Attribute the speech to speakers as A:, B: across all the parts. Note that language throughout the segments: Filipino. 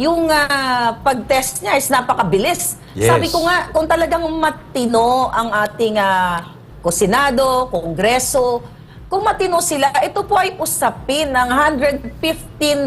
A: yung ah, pag-test niya is napakabilis.
B: Yes.
A: Sabi ko nga, kung talagang matino ang ating ah, Senado, Kongreso, kung matino sila, ito po ay usapin ng 115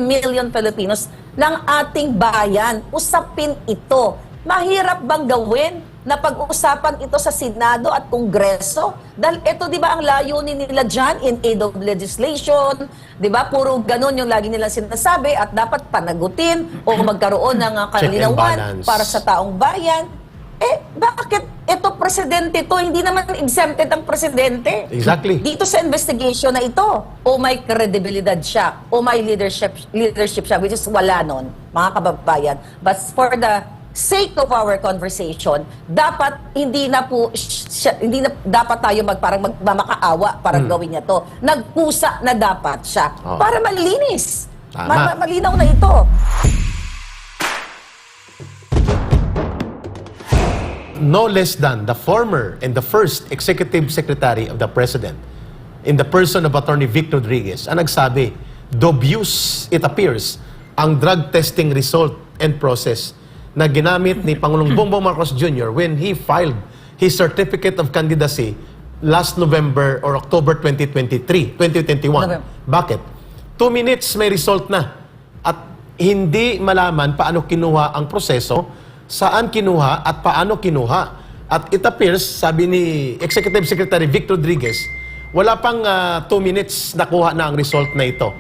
A: million Filipinos ng ating bayan. Usapin ito. Mahirap bang gawin na pag-uusapan ito sa Senado at Kongreso? Dahil ito, di ba, ang layunin nila dyan in aid of legislation, di ba? Puro ganun yung lagi nilang sinasabi at dapat panagutin o magkaroon ng uh, kalinawan para sa taong bayan. Eh, bakit ito presidente to? Hindi naman exempted ang presidente.
B: Exactly.
A: Dito sa investigation na ito, o may kredibilidad siya, o may leadership leadership siya, which is wala nun, mga kababayan. But for the sake of our conversation, dapat hindi na po siya, hindi na dapat tayo mag parang magmamakaawa para gawin niya to. Nagpusa na dapat siya
B: Hmm. Oo.
A: para malinis. Ma- ma- malinaw na ito.
B: no less than the former and the first executive secretary of the president in the person of Attorney Victor Rodriguez ang nagsabi, dubious, it appears, ang drug testing result and process na ginamit ni Pangulong Bongbong Marcos Jr. when he filed his certificate of candidacy last November or October 2023, 2021.
A: November.
B: Bakit? Two minutes may result na. At hindi malaman paano kinuha ang proseso, saan kinuha at paano kinuha. At it appears, sabi ni Executive Secretary Victor Rodriguez, wala pang ah, two minutes nakuha na ang result na ito.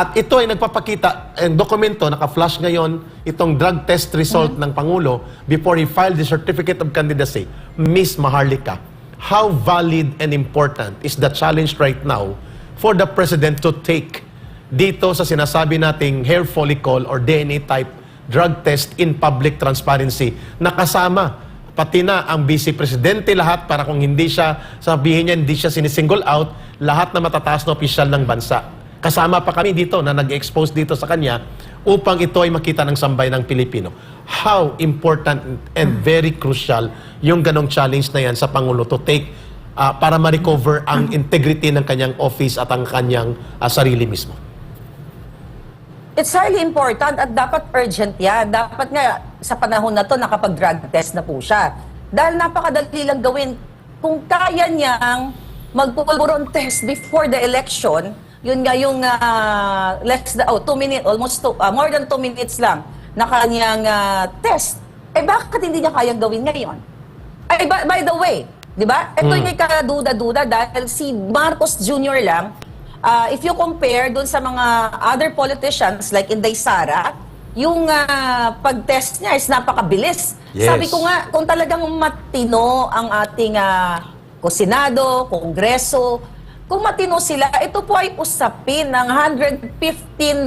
B: At ito ay nagpapakita, ang dokumento, naka-flash ngayon, itong drug test result ng Pangulo before he filed the Certificate of Candidacy. Miss Maharlika, how valid and important is the challenge right now for the President to take dito sa sinasabi nating hair follicle or DNA type drug test in public transparency? Na kasama pati na ang vice presidente lahat para kung hindi siya sabihin niya hindi siya sinisingle out lahat na matataas na opisyal ng bansa kasama pa kami dito na nag-expose dito sa kanya upang ito ay makita ng sambay ng Pilipino how important and very crucial yung ganong challenge na yan sa Pangulo to take ah, para ma-recover ang integrity ng kanyang office at ang kanyang ah, sarili mismo
A: It's highly important at dapat urgent yan. Dapat nga sa panahon na to nakapag-drug test na po siya. Dahil napakadali lang gawin. Kung kaya niyang magpupulburon test before the election, yun nga yung ah, less than, oh, two minutes, almost two, ah, more than two minutes lang na kanyang ah, test. Eh bakit hindi niya kayang gawin ngayon? Ay, by, by the way, di ba? Ito yung may kaduda-duda dahil si Marcos Jr. lang, ah, if you compare dun sa mga other politicians like Inday Sara, yung ah, pag-test niya is napakabilis.
B: Yes.
A: Sabi ko nga, kung talagang matino ang ating uh, Senado, Kongreso, kung matino sila, ito po ay usapin ng 115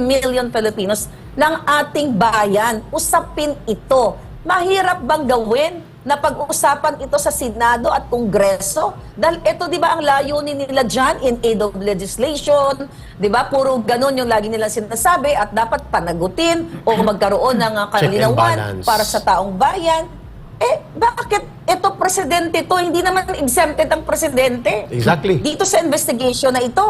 A: million Filipinos ng ating bayan. Usapin ito. Mahirap bang gawin na pag-uusapan ito sa Senado at Kongreso? Dahil ito, di ba, ang layunin nila dyan in aid of legislation, di ba? Puro ganun yung lagi nilang sinasabi at dapat panagutin o magkaroon ng
B: and
A: kalinawan para sa taong bayan. Eh, bakit ito presidente to? Hindi naman exempted ang presidente.
B: Exactly.
A: Dito sa investigation na ito.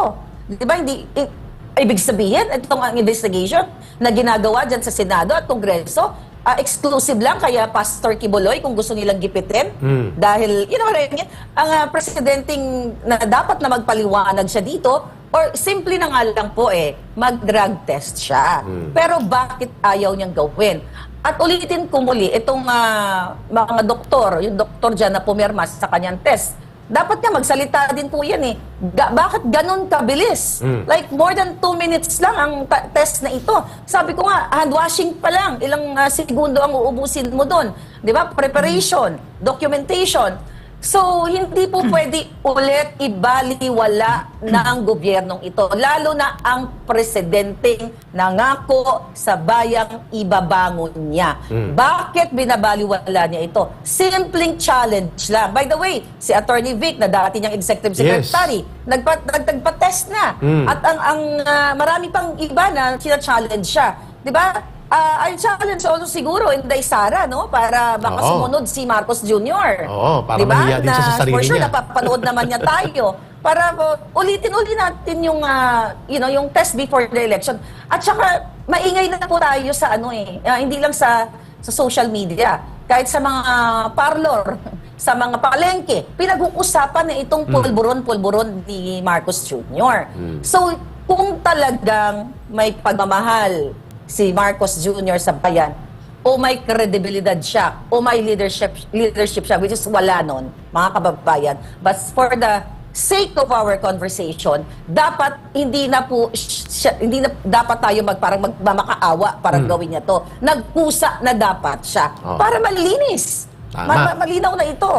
A: Di ba? Hindi, i- ibig sabihin, itong ang investigation na ginagawa dyan sa Senado at Kongreso, ah, exclusive lang kaya Pastor Kibuloy kung gusto nilang gipitin.
B: Hmm.
A: Dahil, you know what I mean? Ang ah, presidenting na dapat na magpaliwanag siya dito, or simple na nga lang po eh, mag-drug test siya. Pero bakit ayaw niyang gawin? At ulitin ko muli, itong ah, mga doktor, yung doktor dyan na pumirma sa kanyang test, dapat nga magsalita din po yan eh. Ga- bakit ganun kabilis? Like more than two minutes lang ang test na ito. Sabi ko nga, hand washing pa lang, ilang ah, segundo ang uubusin mo doon. Di ba? Preparation, documentation. So, hindi po pwede ulit ibaliwala ng gobyernong ito. Lalo na ang presidenteng nangako sa bayang ibabangon niya. Bakit binabaliwala niya ito? Simpleng challenge lang. By the way, si Attorney Vic na dati niyang executive
B: Yes.
A: secretary, nagpa, nagtagpa-test na. At ang, ang ah, marami pang iba na sina-challenge siya. Di ba? Ah, I'll challenge also siguro Inday Sara, no? Para baka
B: Oo.
A: sumunod si Marcos Jr.
B: Oo, para
A: Di ba?
B: mahiya din siya sa sarili
A: for sure,
B: niya.
A: napapanood naman niya tayo. Para uh, ulitin-uli natin yung, ah, you know, yung test before the election. At saka, maingay na po tayo sa ano eh, ah, hindi lang sa sa social media, kahit sa mga parlor, sa mga palengke, pinag-uusapan na itong pulburon-pulburon ni Marcos Jr. So, kung talagang may pagmamahal si Marcos Jr. sa bayan, o may kredibilidad siya, o may leadership leadership siya, which is wala nun, mga kababayan. But for the sake of our conversation, dapat hindi na po siya, hindi na dapat tayo mag parang magmamakaawa para gawin niya to. Nagpusa na dapat siya
B: Oh.
A: para malinis.
B: Tama.
A: Ma- ma- malinaw na ito.